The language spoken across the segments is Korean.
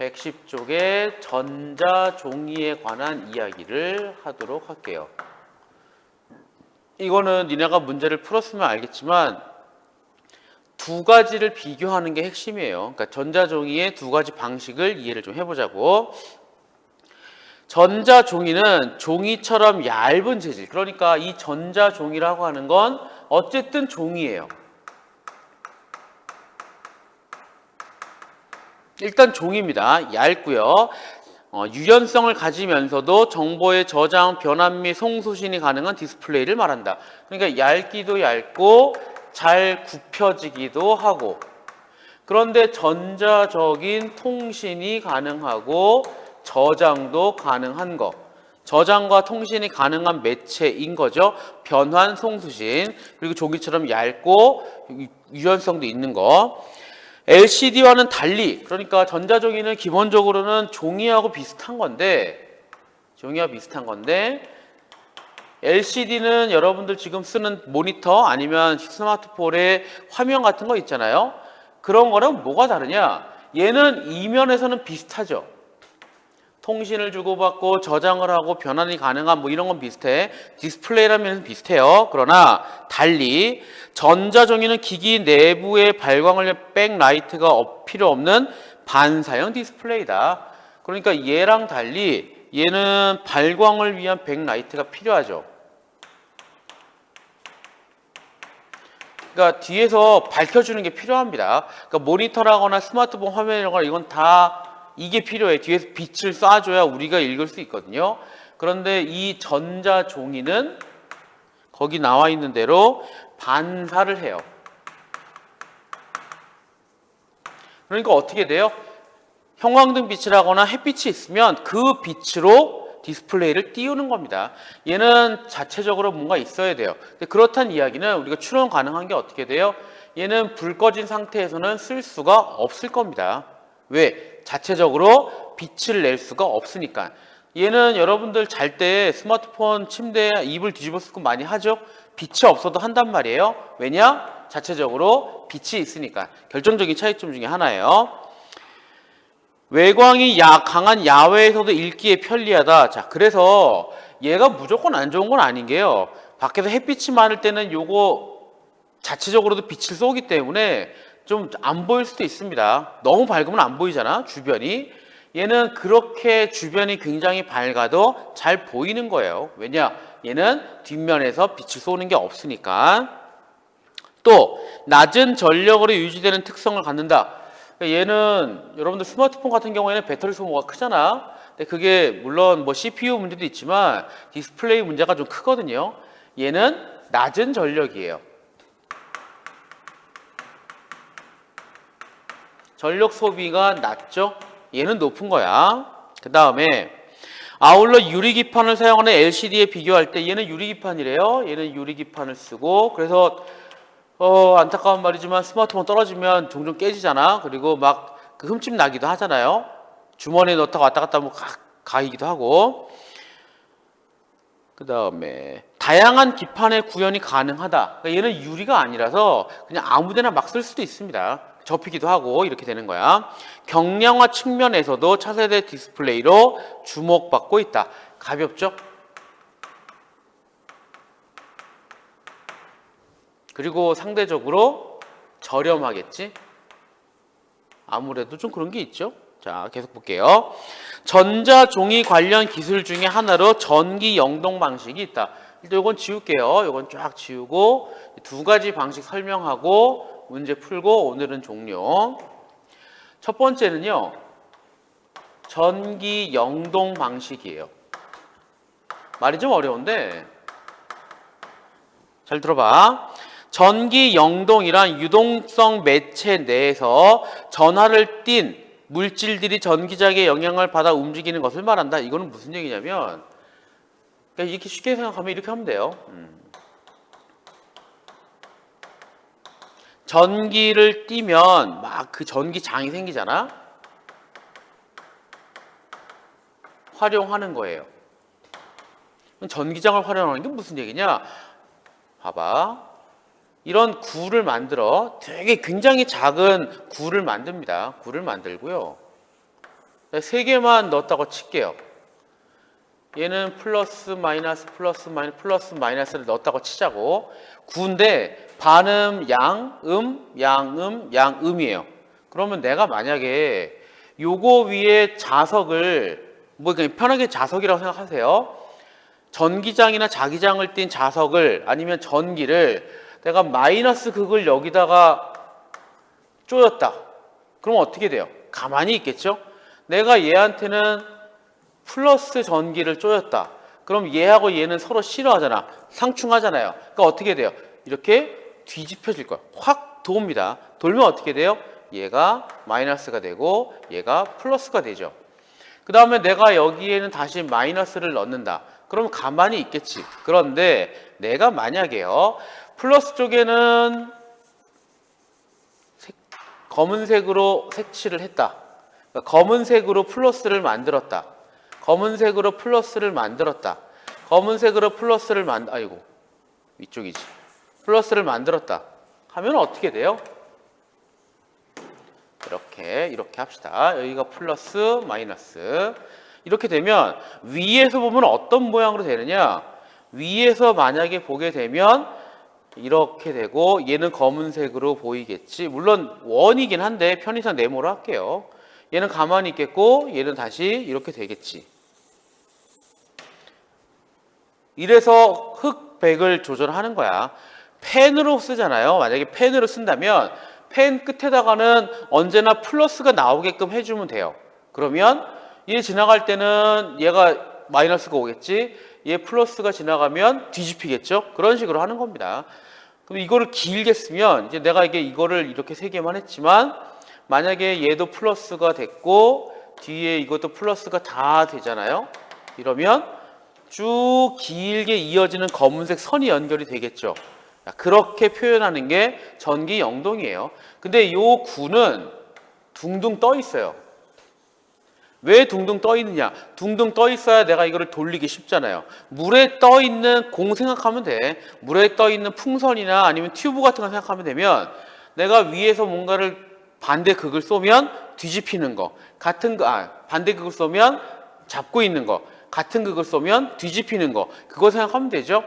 110쪽의 전자 종이에 관한 이야기를 하도록 할게요. 이거는 니네가 문제를 풀었으면 알겠지만 두 가지를 비교하는 게 핵심이에요. 그러니까 전자 종이의 두 가지 방식을 이해를 좀 해보자고. 전자 종이는 종이처럼 얇은 재질. 그러니까 이 전자 종이라고 하는 건 어쨌든 종이에요. 일단 종입니다. 얇고요. 어, 유연성을 가지면서도 정보의 저장, 변환 및 송수신이 가능한 디스플레이를 말한다. 그러니까 얇기도 얇고 잘 굽혀지기도 하고 그런데 전자적인 통신이 가능하고 저장도 가능한 거. 저장과 통신이 가능한 매체인 거죠. 변환, 송수신. 그리고 종이처럼 얇고 유- 유연성도 있는 거. LCD와는 달리 그러니까 전자종이는 기본적으로는 종이하고 비슷한 건데 종이와 비슷한 건데 LCD는 여러분들 지금 쓰는 모니터 아니면 스마트폰의 화면 같은 거 있잖아요. 그런 거는 뭐가 다르냐? 얘는 이면에서는 비슷하죠. 통신을 주고받고 저장을 하고 변환이 가능한 뭐 이런 건 비슷해. 디스플레이라면 비슷해요. 그러나 달리 전자종이는 기기 내부에 발광을 백라이트가 없- 필요 없는 반사형 디스플레이다. 그러니까 얘랑 달리 얘는 발광을 위한 백라이트가 필요하죠. 그러니까 뒤에서 밝혀주는 게 필요합니다. 그러니까 모니터라거나 스마트폰 화면이라거나 이건 다 이게 필요해. 뒤에서 빛을 쏴줘야 우리가 읽을 수 있거든요. 그런데 이 전자 종이는 거기 나와 있는 대로 반사를 해요. 그러니까 어떻게 돼요? 형광등 빛이라거나 햇빛이 있으면 그 빛으로 디스플레이를 띄우는 겁니다. 얘는 자체적으로 뭔가 있어야 돼요. 그렇다는 이야기는 우리가 추론 가능한 게 어떻게 돼요? 얘는 불 꺼진 상태에서는 쓸 수가 없을 겁니다. 왜? 자체적으로 빛을 낼 수가 없으니까. 얘는 여러분들 잘 때 스마트폰 침대에 이불 뒤집어 쓰고 많이 하죠? 빛이 없어도 한단 말이에요. 왜냐? 자체적으로 빛이 있으니까. 결정적인 차이점 중에 하나예요. 외광이 야, 강한 야외에서도 읽기에 편리하다. 자, 그래서 얘가 무조건 안 좋은 건 아닌 게요. 밖에서 햇빛이 많을 때는 요거 자체적으로도 빛을 쏘기 때문에 좀 안 보일 수도 있습니다. 너무 밝으면 안 보이잖아, 주변이. 얘는 그렇게 주변이 굉장히 밝아도 잘 보이는 거예요. 왜냐? 얘는 뒷면에서 빛을 쏘는 게 없으니까. 또 낮은 전력으로 유지되는 특성을 갖는다. 얘는 여러분들 스마트폰 같은 경우에는 배터리 소모가 크잖아. 근데 그게 물론 뭐 CPU 문제도 있지만 디스플레이 문제가 좀 크거든요. 얘는 낮은 전력이에요. 전력 소비가 낮죠. 얘는 높은 거야. 그 다음에 아울러 유리기판을 사용하는 LCD에 비교할 때 얘는 유리기판이래요. 얘는 유리기판을 쓰고 그래서 어, 안타까운 말이지만 스마트폰 떨어지면 종종 깨지잖아. 그리고 막 그 흠집 나기도 하잖아요. 주머니에 넣다가 왔다 갔다 하면 가, 가이기도 하고. 그 다음에 다양한 기판의 구현이 가능하다. 그러니까 얘는 유리가 아니라서 그냥 아무데나 막 쓸 수도 있습니다. 접히기도 하고 이렇게 되는 거야. 경량화 측면에서도 차세대 디스플레이로 주목받고 있다. 가볍죠? 그리고 상대적으로 저렴하겠지? 아무래도 좀 그런 게 있죠. 자, 계속 볼게요. 전자 종이 관련 기술 중에 하나로 전기 영동 방식이 있다. 일단 이건 지울게요. 이건 쫙 지우고 두 가지 방식 설명하고 문제 풀고 오늘은 종료. 첫 번째는요. 전기 영동 방식이에요. 말이 좀 어려운데 잘 들어봐. 전기 영동이란 유동성 매체 내에서 전하를 띤 물질들이 전기장의 영향을 받아 움직이는 것을 말한다. 이거는 무슨 얘기냐면 그러니까 이렇게 쉽게 생각하면 이렇게 하면 돼요. 음. 전기를 띠면 막 그 전기장이 생기잖아. 활용하는 거예요. 전기장을 활용하는 게 무슨 얘기냐? 봐봐. 이런 구를 만들어 되게 굉장히 작은 구를 만듭니다. 구를 만들고요. 세 개만 넣었다고 칠게요. 얘는 플러스 마이너스 플러스 마이너스 플러스 마이너스를 넣었다고 치자고 9인데 반음 양 음 양 음 양 음이에요. 그러면 내가 만약에 요거 위에 자석을 뭐 그냥 편하게 자석이라고 생각하세요. 전기장이나 자기장을 띤 자석을 아니면 전기를 내가 마이너스 극을 여기다가 쪼였다. 그럼 어떻게 돼요? 가만히 있겠죠? 내가 얘한테는 플러스 전기를 쪼였다. 그럼 얘하고 얘는 서로 싫어하잖아. 상충하잖아요. 그러니까 어떻게 돼요? 이렇게 뒤집혀질 거야. 확 도웁니다. 돌면 어떻게 돼요? 얘가 마이너스가 되고 얘가 플러스가 되죠. 그 다음에 내가 여기에는 다시 마이너스를 넣는다. 그러면 가만히 있겠지. 그런데 내가 만약에요. 플러스 쪽에는 색- 검은색으로 색칠을 했다. 그러니까 검은색으로 플러스를 만들었다. 검은색으로 플러스를 만들었다. 검은색으로 플러스를 만 아이고 이쪽이지. 플러스를 만들었다. 하면 어떻게 돼요? 이렇게 이렇게 합시다. 여기가 플러스 마이너스 이렇게 되면 위에서 보면 어떤 모양으로 되느냐? 위에서 만약에 보게 되면 이렇게 되고 얘는 검은색으로 보이겠지. 물론 원이긴 한데 편의상 네모로 할게요. 얘는 가만히 있겠고 얘는 다시 이렇게 되겠지. 이래서 흑백을 조절하는 거야. 펜으로 쓰잖아요. 만약에 펜으로 쓴다면 펜 끝에다가는 언제나 플러스가 나오게끔 해주면 돼요. 그러면 얘 지나갈 때는 얘가 마이너스가 오겠지. 얘 플러스가 지나가면 뒤집히겠죠. 그런 식으로 하는 겁니다. 그럼 이거를 길게 쓰면 이제 내가 이게 이거를 이렇게 세 개만 했지만 만약에 얘도 플러스가 됐고 뒤에 이것도 플러스가 다 되잖아요. 이러면 쭉 길게 이어지는 검은색 선이 연결이 되겠죠. 자, 그렇게 표현하는 게 전기 영동이에요. 근데 요 구는 둥둥 떠 있어요. 왜 둥둥 떠 있느냐? 둥둥 떠 있어야 내가 이거를 돌리기 쉽잖아요. 물에 떠 있는 공 생각하면 돼. 물에 떠 있는 풍선이나 아니면 튜브 같은 거 생각하면 되면 내가 위에서 뭔가를 반대 극을 쏘면 뒤집히는 거. 같은 거, 아, 반대 극을 쏘면 잡고 있는 거. 같은 극을 쏘면 뒤집히는 거. 그거 생각하면 되죠.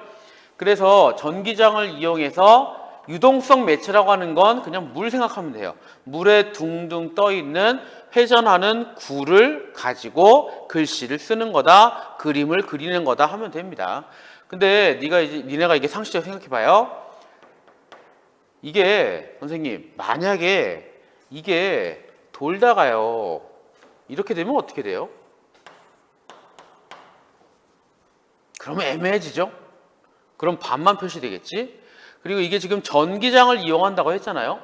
그래서 전기장을 이용해서 유동성 매체라고 하는 건 그냥 물 생각하면 돼요. 물에 둥둥 떠 있는 회전하는 구를 가지고 글씨를 쓰는 거다, 그림을 그리는 거다 하면 됩니다. 근데 네가 이제 니네가 이게 상식적으로 생각해 봐요. 이게 선생님 만약에 이게 돌다가요 이렇게 되면 어떻게 돼요? 그러면 애매해지죠? 그럼 반만 표시되겠지? 그리고 이게 지금 전기장을 이용한다고 했잖아요.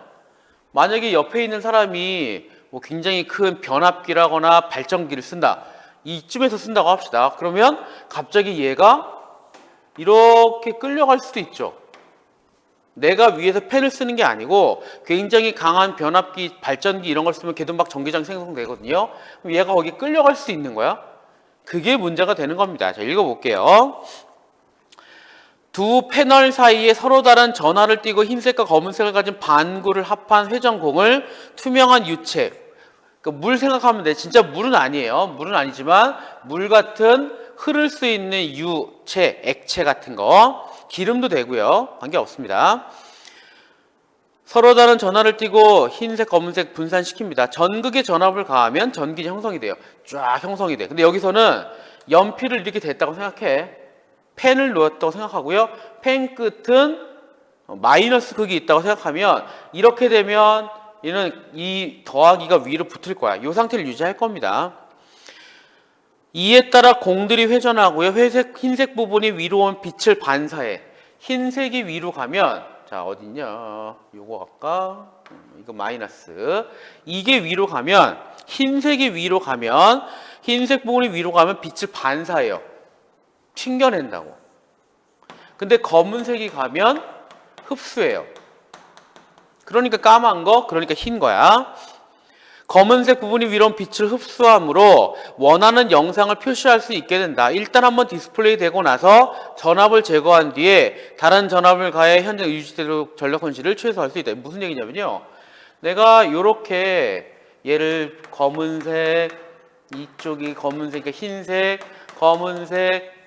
만약에 옆에 있는 사람이 뭐 굉장히 큰 변압기라거나 발전기를 쓴다. 이쯤에서 쓴다고 합시다. 그러면 갑자기 얘가 이렇게 끌려갈 수도 있죠. 내가 위에서 펜을 쓰는 게 아니고 굉장히 강한 변압기, 발전기 이런 걸 쓰면 걔도 막 전기장 생성되거든요. 그럼 얘가 거기 끌려갈 수 있는 거야. 그게 문제가 되는 겁니다. 자, 읽어볼게요. 두 패널 사이에 서로 다른 전하를 띠고 흰색과 검은색을 가진 반구를 합한 회전공을 투명한 유체, 그물 생각하면 돼. 진짜 물은 아니에요. 물은 아니지만 물 같은 흐를 수 있는 유체, 액체 같은 거, 기름도 되고요. 관계 없습니다. 서로 다른 전하를 띠고 흰색, 검은색 분산시킵니다. 전극의 전압을 가하면 전기 형성이 돼요. 쫙 형성이 돼. 근데 여기서는 연필을 이렇게 댔다고 생각해. 펜을 놓았다고 생각하고요. 펜 끝은 마이너스 극이 있다고 생각하면 이렇게 되면 얘는 이 더하기가 위로 붙을 거야. 이 상태를 유지할 겁니다. 이에 따라 공들이 회전하고요. 회색 흰색 부분이 위로 온 빛을 반사해. 흰색이 위로 가면 자 어딨냐? 요거? 음, 이거 마이너스. 이게 위로 가면 흰색이 위로 가면 흰색 부분이 위로 가면 빛을 반사해요. 튕겨낸다고. 근데 검은색이 가면 흡수해요. 그러니까 까만 거, 그러니까 흰 거야. 검은색 부분이 위로 빛을 흡수함으로 원하는 영상을 표시할 수 있게 된다. 일단 한번 디스플레이 되고 나서 전압을 제거한 뒤에 다른 전압을 가해 현재 유지되도록 전력 헌실을 최소화할 수 있다. 무슨 얘기냐면요. 내가 이렇게 얘를 검은색, 이쪽이 검은색, 흰색, 검은색,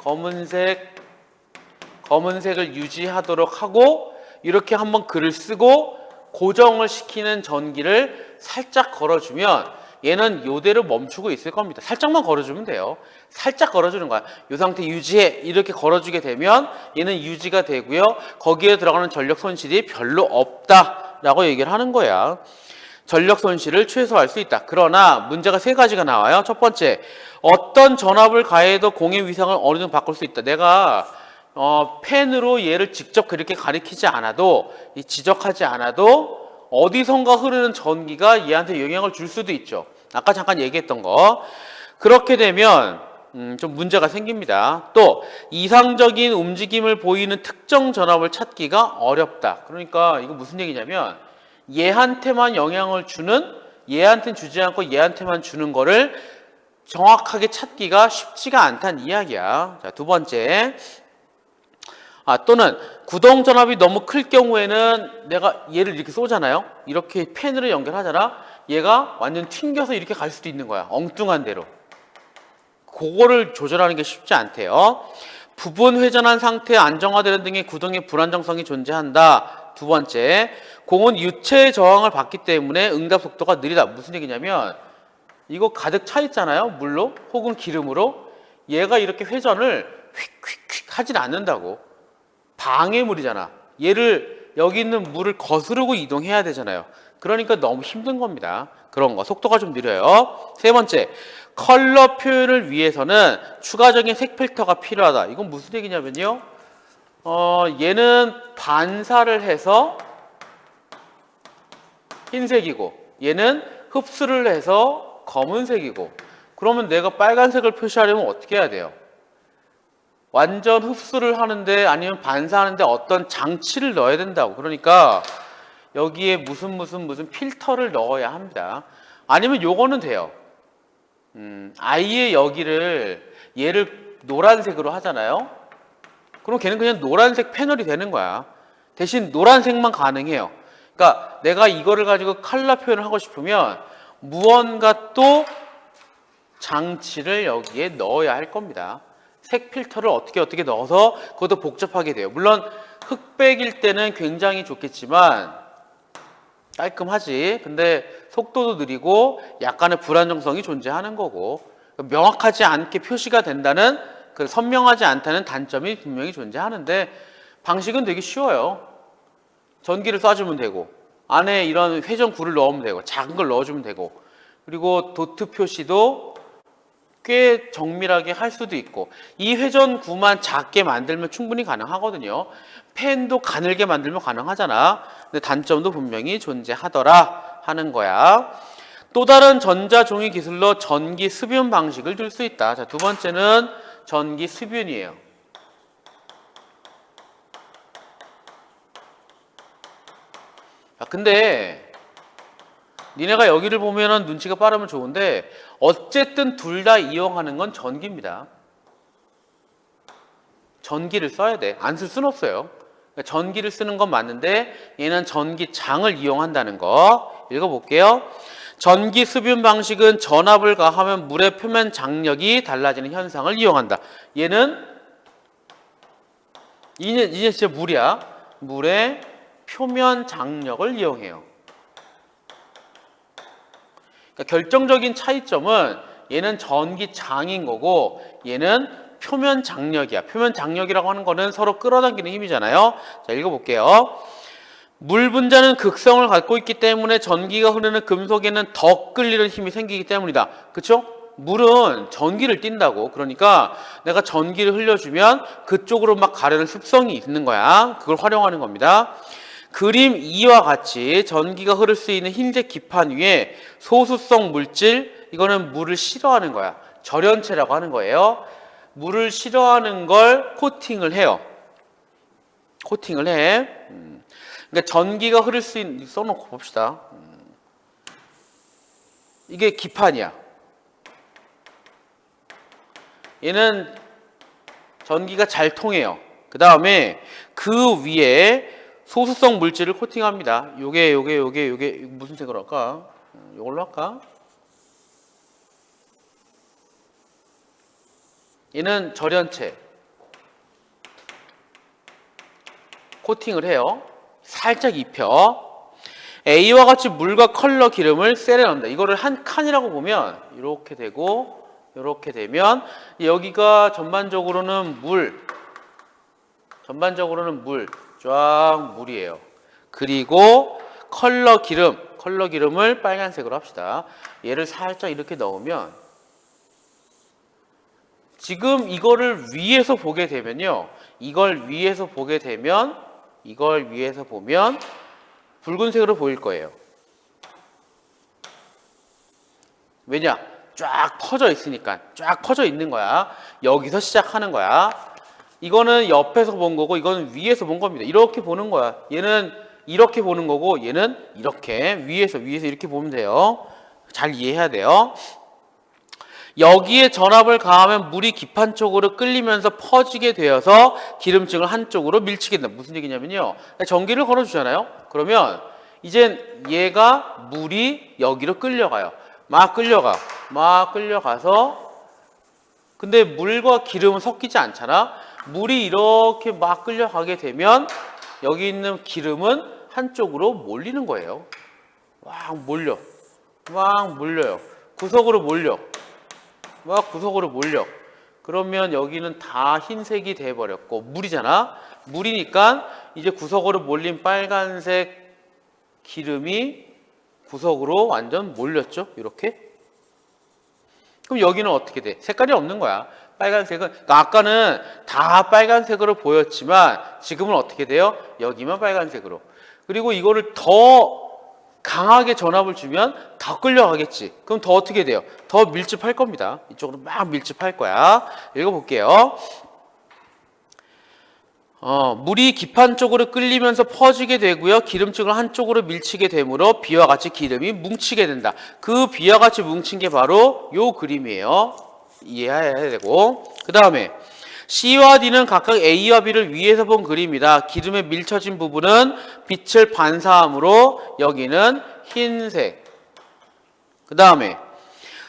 검은색, 검은색을 유지하도록 하고 이렇게 한번 글을 쓰고 고정을 시키는 전기를 살짝 걸어주면 얘는 요대로 멈추고 있을 겁니다. 살짝만 걸어주면 돼요. 살짝 걸어주는 거야. 이 상태 유지해 이렇게 걸어주게 되면 얘는 유지가 되고요. 거기에 들어가는 전력 손실이 별로 없다라고 얘기를 하는 거야. 전력 손실을 최소화할 수 있다. 그러나 문제가 세 가지가 나와요. 첫 번째, 어떤 전압을 가해도 공의 위상을 어느 정도 바꿀 수 있다. 내가 어, 펜으로 얘를 직접 그렇게 가리키지 않아도 이 지적하지 않아도 어디선가 흐르는 전기가 얘한테 영향을 줄 수도 있죠. 아까 잠깐 얘기했던 거. 그렇게 되면 음, 좀 문제가 생깁니다. 또 이상적인 움직임을 보이는 특정 전압을 찾기가 어렵다. 그러니까 이거 무슨 얘기냐면 얘한테만 영향을 주는 얘한테는 주지 않고 얘한테만 주는 거를 정확하게 찾기가 쉽지가 않다는 이야기야. 자, 두 번째. 아, 또는 구동 전압이 너무 클 경우에는 내가 얘를 이렇게 쏘잖아요. 이렇게 펜으로 연결하잖아. 얘가 완전 튕겨서 이렇게 갈 수도 있는 거야. 엉뚱한 대로. 그거를 조절하는 게 쉽지 않대요. 부분 회전한 상태 안정화되는 등의 구동의 불안정성이 존재한다. 두 번째, 공은 유체의 저항을 받기 때문에 응답 속도가 느리다. 무슨 얘기냐면 이거 가득 차 있잖아요. 물로 혹은 기름으로. 얘가 이렇게 회전을 휙휙휙 하진 않는다고. 방해물이잖아. 얘를 여기 있는 물을 거스르고 이동해야 되잖아요. 그러니까 너무 힘든 겁니다. 그런 거 속도가 좀 느려요. 세 번째, 컬러 표현을 위해서는 추가적인 색 필터가 필요하다. 이건 무슨 얘기냐면요. 어, 얘는 반사를 해서 흰색이고 얘는 흡수를 해서 검은색이고 그러면 내가 빨간색을 표시하려면 어떻게 해야 돼요? 완전 흡수를 하는데 아니면 반사하는데 어떤 장치를 넣어야 된다고. 그러니까 여기에 무슨 무슨 무슨 필터를 넣어야 합니다. 아니면 요거는 돼요. 음, 아예 여기를 얘를 노란색으로 하잖아요. 그럼 걔는 그냥 노란색 패널이 되는 거야. 대신 노란색만 가능해요. 그러니까 내가 이거를 가지고 컬러 표현을 하고 싶으면 무언가 또 장치를 여기에 넣어야 할 겁니다. 색 필터를 어떻게 어떻게 넣어서 그것도 복잡하게 돼요. 물론 흑백일 때는 굉장히 좋겠지만 깔끔하지. 근데 속도도 느리고 약간의 불안정성이 존재하는 거고 명확하지 않게 표시가 된다는 그 선명하지 않다는 단점이 분명히 존재하는데 방식은 되게 쉬워요. 전기를 쏴주면 되고 안에 이런 회전구를 넣으면 되고 작은 걸 넣어주면 되고 그리고 도트 표시도 꽤 정밀하게 할 수도 있고 이 회전구만 작게 만들면 충분히 가능하거든요. 펜도 가늘게 만들면 가능하잖아. 근데 단점도 분명히 존재하더라 하는 거야. 또 다른 전자종이 기술로 전기 습윤 방식을 들수 있다. 자, 두 번째는 전기 습윤이에요. 아, 근데 니네가 여기를 보면은 눈치가 빠르면 좋은데 어쨌든 둘 다 이용하는 건 전기입니다. 전기를 써야 돼. 안쓸 수는 없어요. 그러니까 전기를 쓰는 건 맞는데 얘는 전기장을 이용한다는 거 읽어볼게요. 전기 습윤 방식은 전압을 가하면 물의 표면 장력이 달라지는 현상을 이용한다. 얘는 이제 이제 진짜 물이야. 물의 표면 장력을 이용해요. 그러니까 결정적인 차이점은 얘는 전기장인 거고 얘는 표면 장력이야. 표면 장력이라고 하는 거는 서로 끌어당기는 힘이잖아요. 자, 읽어볼게요. 물 분자는 극성을 갖고 있기 때문에 전기가 흐르는 금속에는 더 끌리는 힘이 생기기 때문이다. 그쵸? 물은 전기를 띈다고. 그러니까 내가 전기를 흘려주면 그쪽으로 막 가려는 습성이 있는 거야. 그걸 활용하는 겁니다. 그림 2와 같이 전기가 흐를 수 있는 흰색 기판 위에 소수성 물질, 이거는 물을 싫어하는 거야. 절연체라고 하는 거예요. 물을 싫어하는 걸 코팅을 해요. 코팅을 해. 음. 그러니까 전기가 흐를 수 있는, 써놓고 봅시다. 음. 이게 기판이야. 얘는 전기가 잘 통해요. 그 다음에 그 위에 소수성 물질을 코팅합니다. 요게 요게 요게 요게 무슨 색으로 할까? 음, 요걸로 할까? 얘는 절연체 코팅을 해요. 살짝 입혀. A와 같이 물과 컬러 기름을 셀에 넣는다. 이거를 한 칸이라고 보면 이렇게 되고 이렇게 되면 여기가 전반적으로는 물 전반적으로는 물 쫙 물이에요. 그리고 컬러 기름, 컬러 기름을 빨간색으로 합시다. 얘를 살짝 이렇게 넣으면 지금 이거를 위에서 보게 되면요. 이걸 위에서 보게 되면 이걸 위에서 보면 붉은색으로 보일 거예요. 왜냐? 쫙 퍼져 있으니까. 쫙 퍼져 있는 거야. 여기서 시작하는 거야. 이거는 옆에서 본 거고 이거는 위에서 본 겁니다. 이렇게 보는 거야. 얘는 이렇게 보는 거고 얘는 이렇게 위에서 위에서 이렇게 보면 돼요. 잘 이해해야 돼요. 여기에 전압을 가하면 물이 기판 쪽으로 끌리면서 퍼지게 되어서 기름층을 한쪽으로 밀치게 된다. 무슨 얘기냐면요. 전기를 걸어주잖아요. 그러면 이젠 얘가 물이 여기로 끌려가요. 막 끌려가. 막 끌려가서 근데 물과 기름은 섞이지 않잖아. 물이 이렇게 막 끌려가게 되면 여기 있는 기름은 한쪽으로 몰리는 거예요. 막 몰려. 막 몰려요. 구석으로 몰려. 막 구석으로 몰려. 그러면 여기는 다 흰색이 돼 버렸고 물이잖아. 물이니까 이제 구석으로 몰린 빨간색 기름이 구석으로 완전 몰렸죠. 이렇게. 그럼 여기는 어떻게 돼? 색깔이 없는 거야. 빨간색은 그러니까 아까는 다 빨간색으로 보였지만 지금은 어떻게 돼요? 여기만 빨간색으로. 그리고 이거를 더 강하게 전압을 주면 더 끌려가겠지. 그럼 더 어떻게 돼요? 더 밀집할 겁니다. 이쪽으로 막 밀집할 거야. 읽어볼게요. 어, 물이 기판 쪽으로 끌리면서 퍼지게 되고요. 기름층을 한쪽으로 밀치게 되므로 비와 같이 기름이 뭉치게 된다. 그 비와 같이 뭉친 게 바로 요 그림이에요. 이해해야 되고. 그 다음에 C와 D는 각각 A와 B를 위에서 본 그림이다. 기름에 밀쳐진 부분은 빛을 반사함으로 여기는 흰색. 그 다음에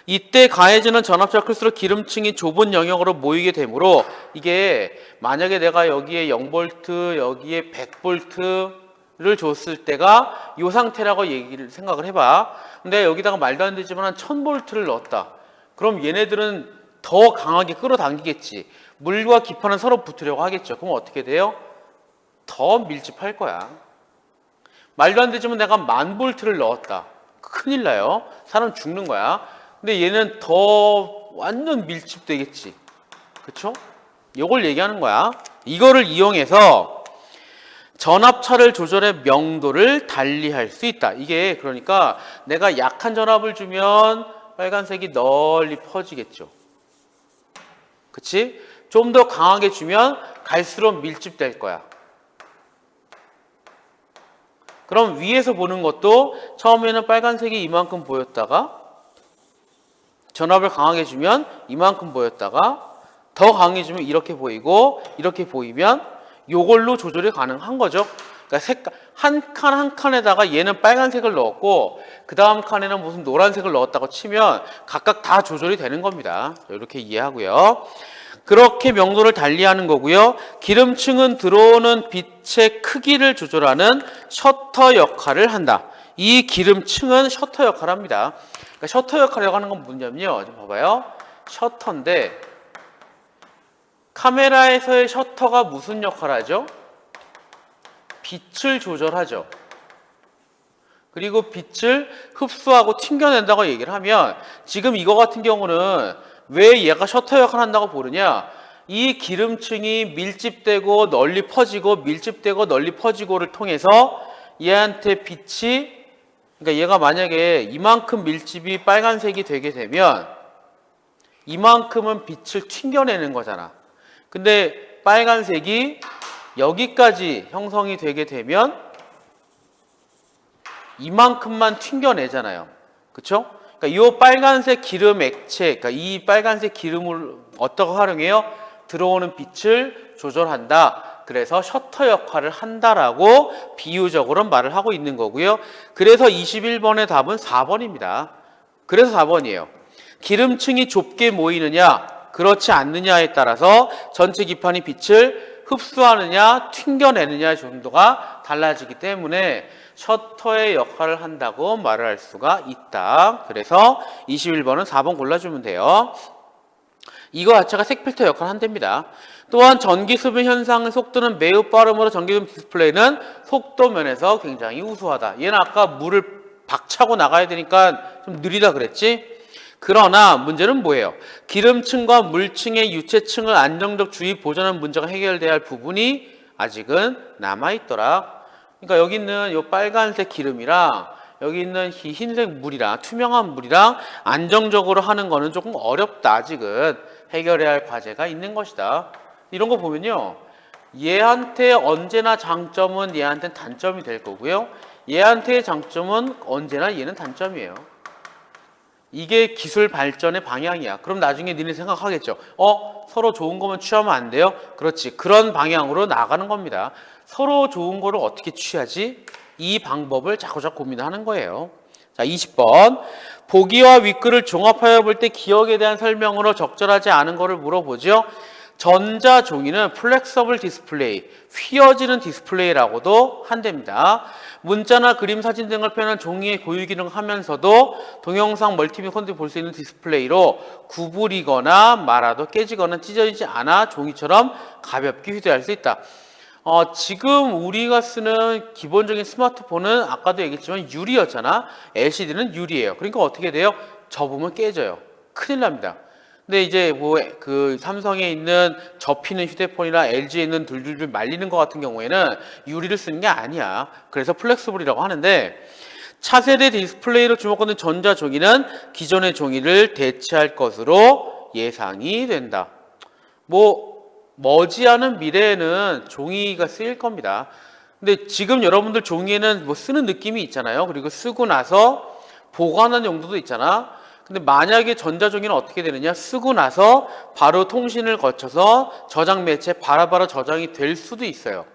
이때 가해지는 전압차가 클수록 기름층이 좁은 영역으로 모이게 되므로 이게 만약에 내가 여기에 0볼트 여기에 100볼트를 줬을 때가 이 상태라고 얘기를 생각을 해봐. 근데 여기다가 말도 안 되지만 1000볼트를 넣었다. 그럼 얘네들은 더 강하게 끌어당기겠지. 물과 기판은 서로 붙으려고 하겠죠. 그럼 어떻게 돼요? 더 밀집할 거야. 말도 안 되지만 내가 만 볼트를 넣었다. 큰일 나요. 사람 죽는 거야. 근데 얘는 더 완전 밀집되겠지. 그쵸? 이걸 얘기하는 거야. 이거를 이용해서 전압차를 조절해 명도를 달리할 수 있다. 이게 그러니까 내가 약한 전압을 주면 빨간색이 널리 퍼지겠죠. 그치? 좀 더 강하게 주면 갈수록 밀집될 거야. 그럼 위에서 보는 것도 처음에는 빨간색이 이만큼 보였다가 전압을 강하게 주면 이만큼 보였다가 더 강해지면 이렇게 보이고 이렇게 보이면 요걸로 조절이 가능한 거죠. 그러니까 색깔 한 칸 한 칸에다가 얘는 빨간색을 넣었고 그 다음 칸에는 무슨 노란색을 넣었다고 치면 각각 다 조절이 되는 겁니다. 이렇게 이해하고요. 그렇게 명도를 달리하는 거고요. 기름층은 들어오는 빛의 크기를 조절하는 셔터 역할을 한다. 이 기름층은 셔터 역할을 합니다. 그러니까 셔터 역할을 하는 건 뭐냐면요. 좀 봐봐요. 셔터인데 카메라에서의 셔터가 무슨 역할을 하죠? 빛을 조절하죠. 그리고 빛을 흡수하고 튕겨낸다고 얘기를 하면 지금 이거 같은 경우는 왜 얘가 셔터 역할을 한다고 보느냐? 이 기름층이 밀집되고 널리 퍼지고 밀집되고 널리 퍼지고를 통해서 얘한테 빛이 그러니까 얘가 만약에 이만큼 밀집이 빨간색이 되게 되면 이만큼은 빛을 튕겨내는 거잖아. 근데 빨간색이 여기까지 형성이 되게 되면 이만큼만 튕겨내잖아요. 그쵸? 그러니까 이 빨간색 기름 액체, 그러니까 이 빨간색 기름을 어떻게 활용해요? 들어오는 빛을 조절한다. 그래서 셔터 역할을 한다라고 비유적으로 말을 하고 있는 거고요. 그래서 21번의 답은 4번입니다. 그래서 4번이에요. 기름층이 좁게 모이느냐? 그렇지 않느냐에 따라서 전체 기판이 빛을 흡수하느냐 튕겨내느냐의 정도가 달라지기 때문에 셔터의 역할을 한다고 말을 할 수가 있다. 그래서 21번은 4번 골라주면 돼요. 이거 자체가 색필터 역할을 한답니다. 또한 전기 수분 현상의 속도는 매우 빠름으로 전기 수분 디스플레이는 속도 면에서 굉장히 우수하다. 얘는 아까 물을 박차고 나가야 되니까 좀 느리다 그랬지? 그러나 문제는 뭐예요? 기름층과 물층의 유체층을 안정적 주의 보존하는 문제가 해결돼야 할 부분이 아직은 남아있더라. 그러니까 여기 있는 이 빨간색 기름이랑 여기 있는 이 흰색 물이랑 투명한 물이랑 안정적으로 하는 거는 조금 어렵다 아직은 해결해야 할 과제가 있는 것이다. 이런 거 보면요. 얘한테 언제나 장점은 얘한테는 단점이 될 거고요. 얘한테의 장점은 언제나 얘는 단점이에요. 이게 기술 발전의 방향이야. 그럼 나중에 니네 생각하겠죠. 어, 서로 좋은 거만 취하면 안 돼요? 그렇지. 그런 방향으로 나가는 겁니다. 서로 좋은 거를 어떻게 취하지? 이 방법을 자꾸자꾸 고민하는 거예요. 자, 20번. 보기와 윗글을 종합하여 볼 때 기억에 대한 설명으로 적절하지 않은 거를 물어보죠. 전자 종이는 플렉서블 디스플레이, 휘어지는 디스플레이라고도 한답니다. 문자나 그림, 사진 등을 표현한 종이의 고유 기능을 하면서도 동영상 멀티미디어 콘텐츠 볼수 있는 디스플레이로 구부리거나 말아도 깨지거나 찢어지지 않아 종이처럼 가볍게 휴대할 수 있다. 어, 지금 우리가 쓰는 기본적인 스마트폰은 아까도 얘기했지만 유리였잖아. LCD는 유리예요. 그러니까 어떻게 돼요? 접으면 깨져요. 큰일 납니다. 근데 이제 뭐 그 삼성에 있는 접히는 휴대폰이나 LG에 있는 둘둘둘 말리는 것 같은 경우에는 유리를 쓰는 게 아니야. 그래서 플렉스블이라고 하는데 차세대 디스플레이로 주목받는 전자 종이는 기존의 종이를 대체할 것으로 예상이 된다. 뭐 머지않은 미래에는 종이가 쓰일 겁니다. 근데 지금 여러분들 종이에는 뭐 쓰는 느낌이 있잖아요. 그리고 쓰고 나서 보관하는 용도도 있잖아. 근데 만약에 전자종이는 어떻게 되느냐? 쓰고 나서 바로 통신을 거쳐서 저장 매체 바로바로 저장이 될 수도 있어요.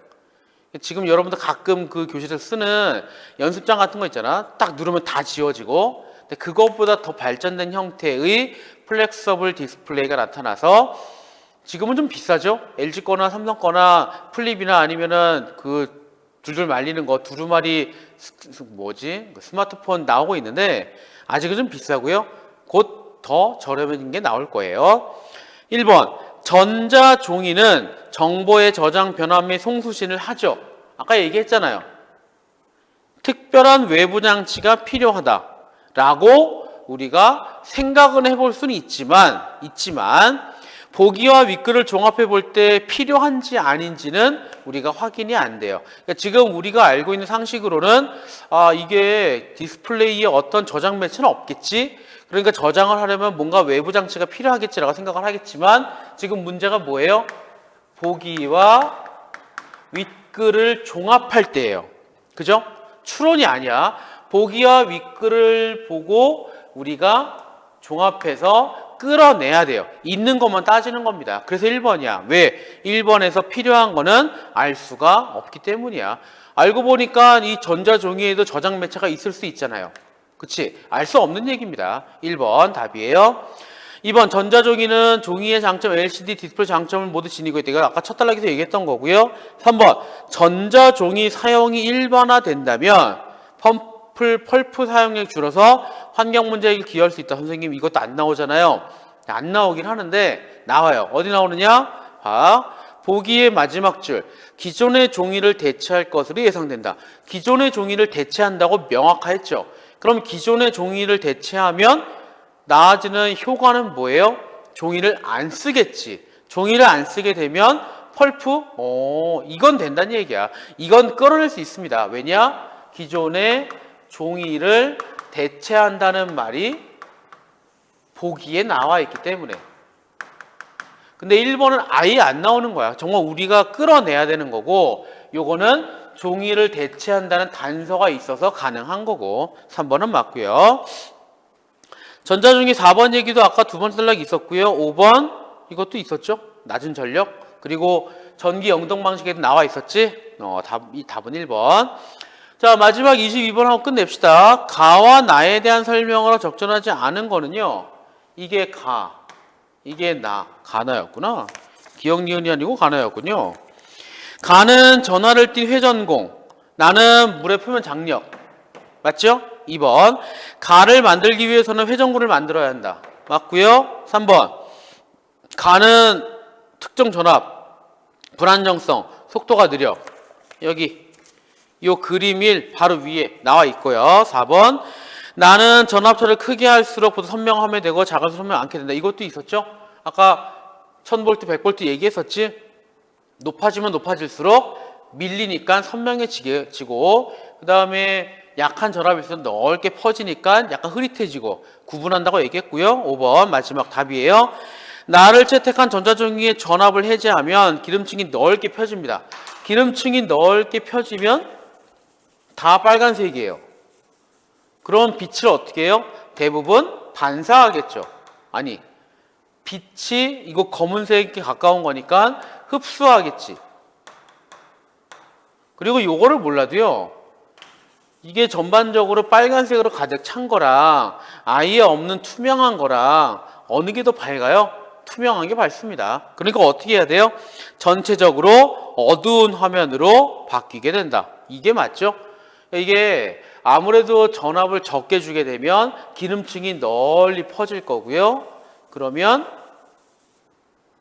지금 여러분들 가끔 그 교실에서 쓰는 연습장 같은 거 있잖아. 딱 누르면 다 지워지고. 근데 그것보다 더 발전된 형태의 플렉서블 디스플레이가 나타나서 지금은 좀 비싸죠? LG 거나 삼성 거나 플립이나 아니면은 그 둘둘 말리는 거 두루마리 뭐지? 그 스마트폰 나오고 있는데 아직은 좀 비싸고요. 곧 더 저렴한 게 나올 거예요. 1번 전자 종이는 정보의 저장 변환 및 송수신을 하죠. 아까 얘기했잖아요. 특별한 외부 장치가 필요하다라고 우리가 생각은 해볼 수는 있지만 있지만 보기와 윗글을 종합해 볼 때 필요한지 아닌지는 우리가 확인이 안 돼요. 그러니까 지금 우리가 알고 있는 상식으로는 아 이게 디스플레이에 어떤 저장 매체는 없겠지. 그러니까 저장을 하려면 뭔가 외부 장치가 필요하겠지라고 생각을 하겠지만 지금 문제가 뭐예요? 보기와 윗글을 종합할 때예요. 그죠? 추론이 아니야. 보기와 윗글을 보고 우리가 종합해서 끌어내야 돼요. 있는 것만 따지는 겁니다. 그래서 1번이야. 왜? 1번에서 필요한 거는 알 수가 없기 때문이야. 알고 보니까 이 전자종이에도 저장 매체가 있을 수 있잖아요. 그치? 알 수 없는 얘기입니다. 1번 답이에요. 2번 전자종이는 종이의 장점, LCD 디스플레이 장점을 모두 지니고 있다. 이거 아까 첫 단락에서 얘기했던 거고요. 3번 전자종이 사용이 일반화된다면 펌플, 펄프 사용량이 줄어서 환경 문제에 기여할 수 있다. 선생님 이것도 안 나오잖아요. 안 나오긴 하는데 나와요. 어디 나오느냐? 봐. 보기의 마지막 줄. 기존의 종이를 대체할 것으로 예상된다. 기존의 종이를 대체한다고 명확했죠. 그럼 기존의 종이를 대체하면 나아지는 효과는 뭐예요? 종이를 안 쓰겠지. 종이를 안 쓰게 되면 펄프? 어, 이건 된다는 얘기야. 이건 끌어낼 수 있습니다. 왜냐? 기존의 종이를 대체한다는 말이 보기에 나와 있기 때문에. 근데 1번은 아예 안 나오는 거야. 정말 우리가 끌어내야 되는 거고, 요거는 종이를 대체한다는 단서가 있어서 가능한 거고, 3번은 맞고요. 전자종이 4번 얘기도 아까 두 번째 단락 있었고요. 5번 이것도 있었죠. 낮은 전력. 그리고 전기 영동 방식에도 나와 있었지. 어, 답, 이 답은 1번. 자, 마지막 22번 하고 끝냅시다. 가와 나에 대한 설명으로 적절하지 않은 거는요. 이게 가, 이게 나 가나였구나. 기억 니은이 아니고 가나였군요. 가는 전화를 띈 회전공. 나는 물의 표면 장력. 맞죠? 2번. 가를 만들기 위해서는 회전구를 만들어야 한다. 맞고요. 3번. 가는 특정 전압, 불안정성, 속도가 느려. 여기 요 그림 1 바로 위에 나와 있고요. 4번. 나는 전압차를 크게 할수록 보다 선명하면 되고 작아서 선명 않게 된다. 이것도 있었죠? 아까 1000V, 100V 얘기했었지? 높아지면 높아질수록 밀리니까 선명해지고 그 다음에 약한 전압이 있어서 넓게 퍼지니까 약간 흐릿해지고 구분한다고 얘기했고요. 5번 마지막 답이에요. 나를 채택한 전자종이의 전압을 해제하면 기름층이 넓게 펴집니다. 기름층이 넓게 펴지면 다 빨간색이에요. 그럼 빛을 어떻게 해요? 대부분 반사하겠죠. 아니, 빛이 이거 검은색에 가까운 거니까 흡수하겠지. 그리고 요거를 몰라도요. 이게 전반적으로 빨간색으로 가득 찬 거랑 아예 없는 투명한 거랑 어느 게 더 밝아요? 투명한 게 밝습니다. 그러니까 어떻게 해야 돼요? 전체적으로 어두운 화면으로 바뀌게 된다. 이게 맞죠? 이게 아무래도 전압을 적게 주게 되면 기름층이 널리 퍼질 거고요. 그러면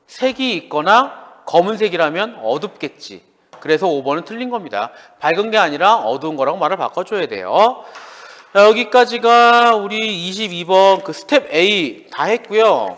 색이 있거나 검은색이라면 어둡겠지. 그래서 5번은 틀린 겁니다. 밝은 게 아니라 어두운 거라고 말을 바꿔줘야 돼요. 자, 여기까지가 우리 22번 그 스텝 A 다 했고요.